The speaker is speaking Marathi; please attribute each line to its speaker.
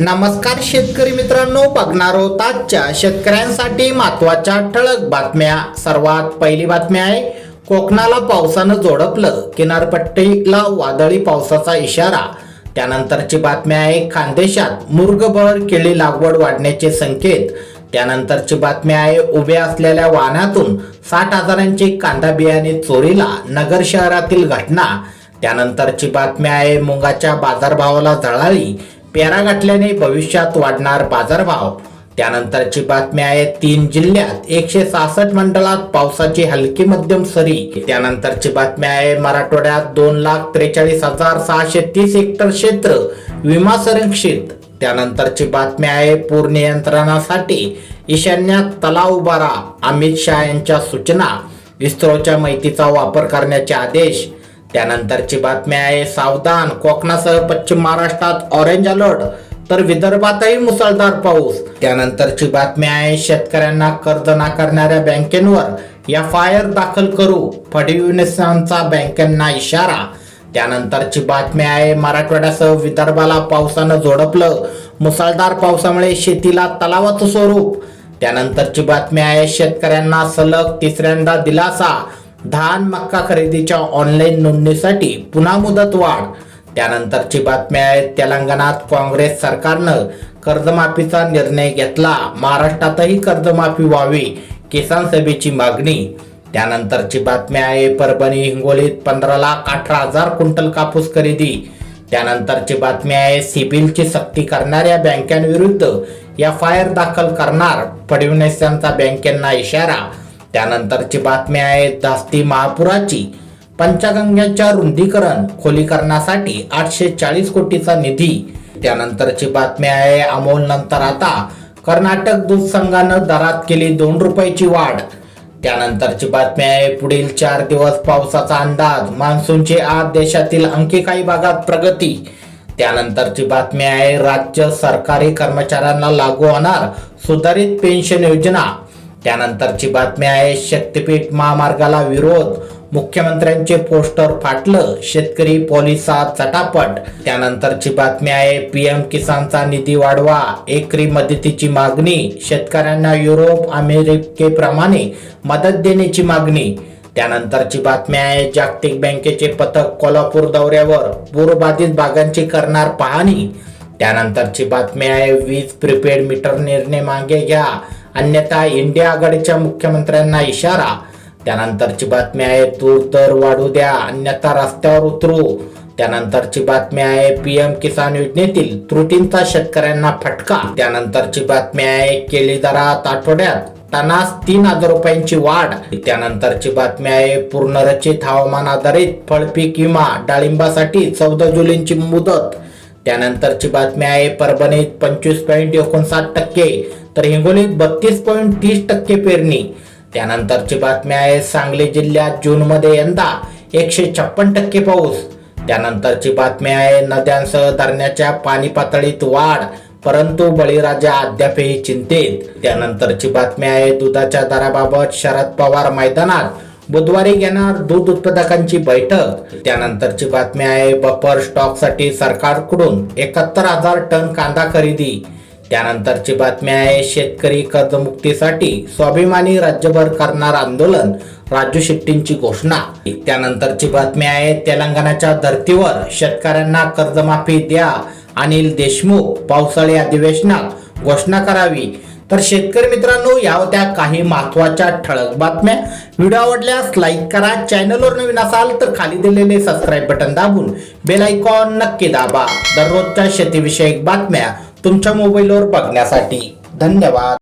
Speaker 1: नमस्कार शेतकरी मित्रांनो बघणार आहोत आजच्या शेतकऱ्यांसाठी महत्त्वाच्या ठळक बातम्या. सर्वात पहिली बातमी आहे कोकणाला पावसानं जोडपलं किनारपट्टीला वादळी पावसाचा इशारा. त्यानंतरची बातमी आहे खानदेशात मुर्गबळ केळी लागवड वाढण्याचे संकेत. त्यानंतरची बातमी आहे उभ्या असलेल्या वाहनातून साठ हजारांचे कांदा बियाणे चोरीला नगर शहरातील घटना. त्यानंतरची बातमी आहे मुंगाच्या बाजारभावाला झळाळी पेरा गाठल्याने भविष्यात वाढणार बाजारभाव. त्यानंतरची बातमी आहे तीन जिल्ह्यात एकशे सहासष्ट मंडळात पावसाची हलकी मध्यम सरी. त्यानंतरची बातमी आहे मराठवाड्यात दोन लाख त्रेचाळीस हजार सहाशे तीस हेक्टर क्षेत्र विमा संरक्षित. त्यानंतरची बातमी आहे पूर नियंत्रणासाठी ईशान्यात तलाव उभारा. अमित शहा यांच्या सूचना. इस्रोच्या माहितीचा वापर करण्याचे आदेश त्यानंतरची बातमी आहे सावधान कोकणासह पश्चिम महाराष्ट्रात ऑरेंज अलर्ट तर विदर्भातही मुसळधार पाऊस. त्यानंतरची बातमी आहे शेतकऱ्यांना कर्ज नाकारणाऱ्या बँकेंवर एफ आय दाखल करू. फडणवीसांचा बँकांना इशारा. त्यानंतरची बातमी आहे मराठवाड्यासह विदर्भाला पावसानं झोडपलं. मुसळधार पावसामुळे शेतीला तलावाचं स्वरूप. त्यानंतरची बातमी आहे शेतकऱ्यांना सलग तिसऱ्यांदा दिलासा. धान मक्का खरेदीच्या ऑनलाईन नोंदणीसाठी पुन्हा मुदत वाढ. त्यानंतरची बातमी आहे तेलंगणात काँग्रेस सरकारनं कर्जमाफीचा निर्णय घेतला. महाराष्ट्रातही कर्जमाफी व्हावी किसान सभेची मागणी. त्यानंतरची बातमी आहे परभणी हिंगोलीत पंधरा लाख अठरा हजार क्विंटल कापूस खरेदी. त्यानंतरची बातमी आहे सिबिलची सक्ती करणाऱ्या बँकांविरुद्ध एफ आय आर दाखल करणार. फडणवीसांचा बँकेंना इशारा त्यानंतरची बातमी आहे धास्ती महापुराची. पंचगंगेच्या रुंदीकरण खोलीकरणासाठी आठशे चाळीस कोटीचा निधी. त्यानंतरची बातमी आहे अमोल नंतर आता कर्नाटक दूध संघानं दरात केली दोन रुपयाची वाढ. त्यानंतरची बातमी आहे पुढील चार दिवस पावसाचा अंदाज मान्सूनची आज देशातील आणखी काही भागात प्रगती. त्यानंतरची बातमी आहे राज्य सरकारी कर्मचाऱ्यांना लागू होणार सुधारित पेन्शन योजना. त्यानंतरची बातमी आहे शक्तीपीठ महामार्गाला विरोध. मुख्यमंत्र्यांचे पोस्टर फाटलं शेतकरी पोलिसात चटापट. त्यानंतरची बातमी आहे पीएम किसानचा निधी वाढवा एकरी मदतीची मागणी. शेतकऱ्यांना युरोप अमेरिकेप्रमाणे मदत देण्याची मागणी. त्यानंतरची बातमी आहे जागतिक बँकेचे पथक कोल्हापूर दौऱ्यावर पूरबाधित भागांची करणार पाहणी. त्यानंतरची बातमी आहे वीज प्रीपेड मीटर निर्णय मागे घ्या. अन्यथा इंडिया आघाडीच्या मुख्यमंत्र्यांना इशारा. त्यानंतरची बातमी आहे तूर दर वाढू द्या अन्यथा रस्त्यावर उतरू. त्यानंतरची बातमी आहे पीएम किसान योजनेतील त्रुटींचा शेतकऱ्यांना फटका. त्यानंतरची बातमी आहे केली दरात आठवड्यात टनास तीन हजार रुपयांची वाढ. त्यानंतरची बातमी आहे पूर्णरचित हवामान आधारित फळपीक विमा डाळिंबासाठी चौदा जुलैची मुदत. त्यानंतरची बातमी आहे परभणीत पंचवीस पॉईंट एकोणसाठ टक्के तर हिंगोलीत बत्तीस पॉईंट तीस टक्के पेरणी. त्यानंतरची बातमी आहे सांगली जिल्ह्यात जून मध्ये यंदा एकशे छप्पन टक्के पाऊस. त्यानंतरची बातमी आहे नद्यांसह धरणाच्या पाणी पातळीत वाढ परंतु बळीराजा अद्यापही चिंतेत. त्यानंतरची बातमी आहे दुधाच्या दराबाबत शरद पवार मैदानात बुधवारी घेणार दूध उत्पादकांची बैठक. त्यानंतरची बातमी आहे बफर स्टॉकसाठी सरकारकडून एकाहत्तर हजार टन कांदा खरेदी. त्यानंतरची बातमी आहे शेतकरी कर्जमुक्तीसाठी स्वाभिमानी राज्यभर करणार आंदोलन राजू शेट्टींची घोषणा. त्यानंतरची बातमी आहे तेलंगणाच्या धर्तीवर शेतकऱ्यांना कर्जमाफी द्या अनिल देशमुख पावसाळी अधिवेशनात घोषणा करावी. तर शेतकरी मित्रांनो या होत्या काही महत्त्वाच्या ठळक बातम्या. व्हिडिओ आवडल्यास लाईक करा. चॅनलवर नवीन असाल तर खाली दिलेले सबस्क्राईब बटन दाबून बेल आयकॉन नक्की दाबा. दररोजच्या शेतीविषयक बातम्या तुमच्या मोबाईलवर बघण्यासाठी. धन्यवाद.